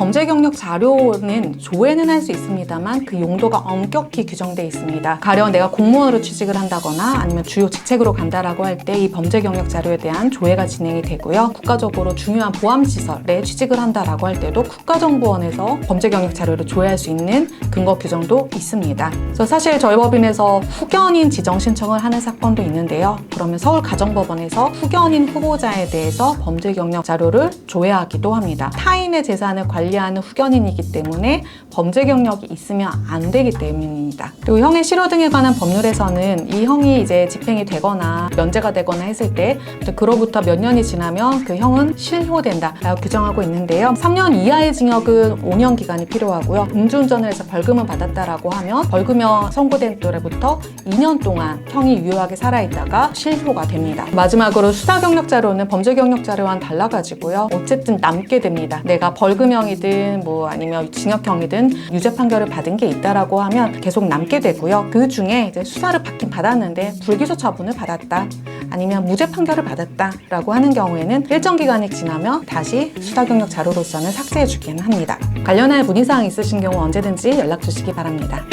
범죄 경력 자료는 조회는 할 수 있습니다만 그 용도가 엄격히 규정돼 있습니다. 가령 내가 공무원으로 취직을 한다거나 아니면 주요 직책으로 간다라고 할 때 이 범죄 경력 자료에 대한 조회가 진행이 되고요. 국가적으로 중요한 보안 시설에 취직을 한다라고 할 때도 국가정보원에서 범죄 경력 자료를 조회할 수 있는 근거 규정도 있습니다. 그래서 사실 저희 법인에서 후견인 지정 신청을 하는 사건도 있는데요. 그러면 서울가정법원에서 후견인 후보자에 대해서 범죄 경력 자료를 조회하기도 합니다. 타인의 재산을 관리 하는 후견인이기 때문에 범죄 경력이 있으면 안 되기 때문입니다. 그리고 형의 실효 등에 관한 법률에서는 이 형이 이제 집행이 되거나 면제가 되거나 했을 때 그로부터 몇 년이 지나면 그 형은 실효된다라고 규정하고 있는데요. 3년 이하의 징역은 5년 기간이 필요하고요. 음주운전을 해서 벌금을 받았다라고 하면 벌금형 선고된 또래부터 2년 동안 형이 유효하게 살아있다가 실효가 됩니다. 마지막으로 수사 경력 자료는 범죄 경력 자료와는 달라가지고요. 어쨌든 남게 됩니다. 내가 벌금형이 든 뭐 아니면 징역형이든 유죄 판결을 받은 게 있다라고 하면 계속 남게 되고요. 그 중에 이제 수사를 받긴 받았는데 불기소 처분을 받았다. 아니면 무죄 판결을 받았다라고 하는 경우에는 일정 기간이 지나면 다시 수사 경력 자료로서는 삭제해 주기는 합니다. 관련한 문의사항 있으신 경우 언제든지 연락 주시기 바랍니다.